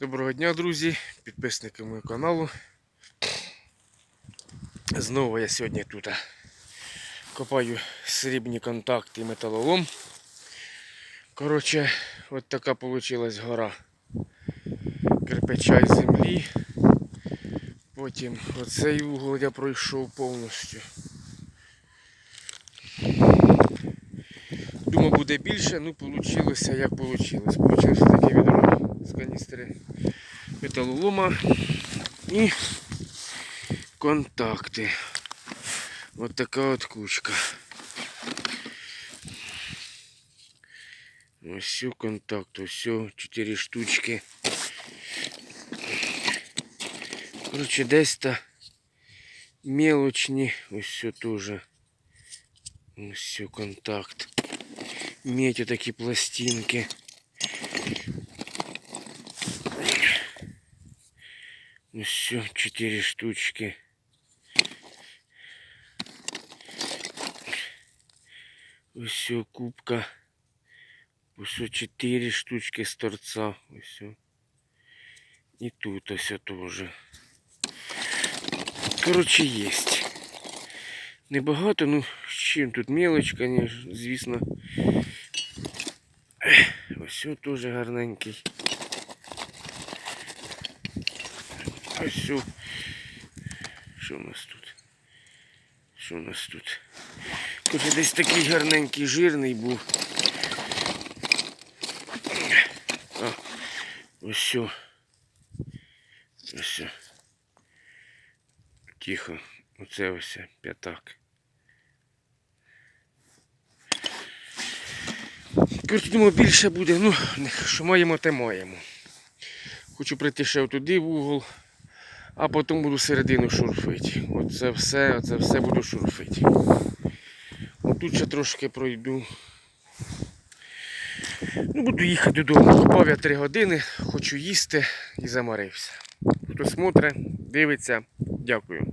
Доброго дня, друзі, підписники мого каналу. Знову я сьогодні тут копаю срібні контакти і металолом. Коротше, от така вийшла гора кирпича із землі. Потім оцей угол я пройшов повністю. Думав буде більше, ну вийшло як вийшло. Получилося таке відро з каністри металолома і контакти. От така от кучка. Ось все контакт, ось 4 штучки. Короче, десь та мелочні, ось все теж. Ось все контакт. Медь такі пластинки. Ось все, 4 штучки. Ось кубка. Все, 4 штучки з торца. Все. І тут ось теж. Коротше, єсть. Небагато, ну, з чим тут мелоч, конечно, звісно. Ось теж гарненький. Ось. Що у нас тут? Що у нас тут? Короче, десь такий гарненький жирний був. А, ось все. Ось все. Тихо. Оце ось п'ятак. Коротше, більше буде. Ну, що маємо, те маємо. Хочу прийти ще туди в угол, а потім буду середину шурфити. Оце все, оце все буду шурфити. Отут ще трошки пройду. Ну, буду їхати додому. Купав я 3 години, хочу їсти і замарився. Хто смотре, дивиться, дякую.